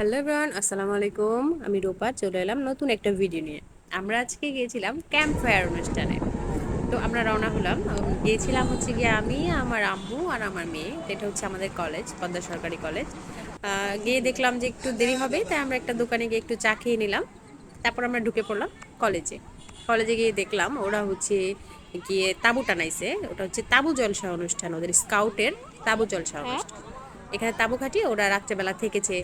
Hello everyone আসসালামু আলাইকুম। আমি রূপা চলে এলাম নতুন একটা ভিডিও নিয়ে। আমরা আজকে গিয়েছিলাম ক্যাম্প ফায়ার অনুষ্ঠানে। তো আমরা রওনা হলাম। গিয়েছিলাম হচ্ছে গিয়ে আমি আমার আম্মু আর আমার মেয়ে। এটা হচ্ছে আমাদের কলেজ পদ্মা সরকারি কলেজ। গিয়ে দেখলাম যে একটু দেরি হবে তাই আমরা একটা দোকানে গিয়ে একটু চা খেয়ে নিলাম। তারপর আমরা ঢুকে পড়লাম কলেজে। কলেজে গিয়ে দেখলাম ওরা হচ্ছে গিয়ে তাঁবু টানাইছে। ওটা হচ্ছে তাঁবু জলসা অনুষ্ঠান ওদের স্কাউটের তাঁবু জলসা অনুষ্ঠান। এখানে তাঁবু খাটিয়ে ওরা রাত্রেবেলা থেকেছে।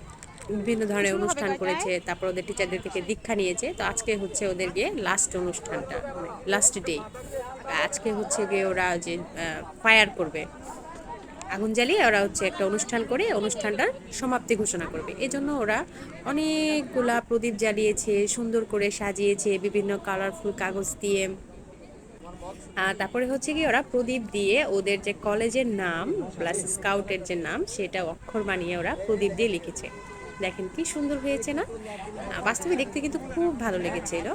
বিভিন্ন ধরনের অনুষ্ঠান করেছে তারপর ওদের টিচারদের থেকে দীক্ষা নিয়েছে তো আজকে হচ্ছে ওদের গিয়ে লাস্ট অনুষ্ঠানটা লাস্ট ডে আজকে হচ্ছে গিয়ে ওরা যে ফায়ার করবে। আগুন জ্বালিয়ে ওরা হচ্ছে একটা অনুষ্ঠান করে অনুষ্ঠানটার সমাপ্তি ঘোষণা করবে। এজন্য ওরা অনেকগুলা প্রদীপ জ্বালিয়েছে সুন্দর করে সাজিয়েছে বিভিন্ন কালারফুল কাগজ দিয়ে। তারপরে হচ্ছে কি ওরা প্রদীপ দিয়ে ওদের যে কলেজের নাম প্লাস স্কাউটের যে নাম সেটা অক্ষর বানিয়ে ওরা প্রদীপ দিয়ে লিখেছে। দেখেন কি সুন্দর হয়েছে না? বাস্তবে দেখতে কিন্তু খুব ভালো লেগেছিল।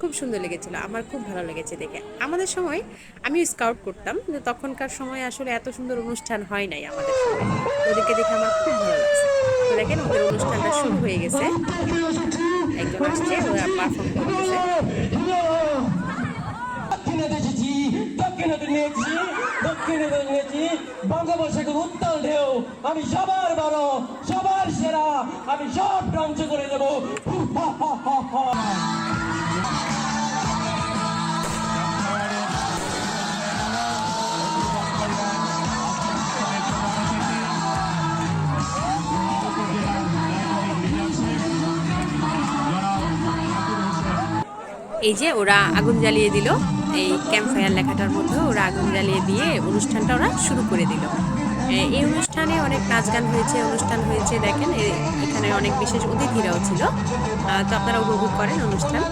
খুব সুন্দর লেগেছিল, আমার খুব ভালো লেগেছে দেখে। আমাদের সময় আমি স্কাউট করতাম, কিন্তু তখনকার সময় আসলে এত সুন্দর অনুষ্ঠান হয় নাই আমাদের সময়। ওদেরকে দেখে আমার খুব ভালো লাগছে। তো দেখেন ওদের অনুষ্ঠানটা শুরু হয়ে গেছে। একজন আসছে, ওরা পারফর্ম করতেছে। দক্ষিণে নিয়েছি উত্তাল ঢেউ। আমি সবার বড়, সবার সেরা আমি সব ধ্বংস করে দেবো। এই যে ওরা আগুন জ্বালিয়ে দিল, এই ক্যাম্প ফায়ার লেখাটার মধ্যে ওরা আগুন জ্বালিয়ে দিয়ে অনুষ্ঠানটা ওরা শুরু করে দিল। এই অনুষ্ঠানে অনেক নাচ গান হয়েছে, অনুষ্ঠান হয়েছে, দেখেন এখানে অনেক বিশেষ অতিথিরাও ছিল। তো আপনারা উপভোগ করেন অনুষ্ঠান।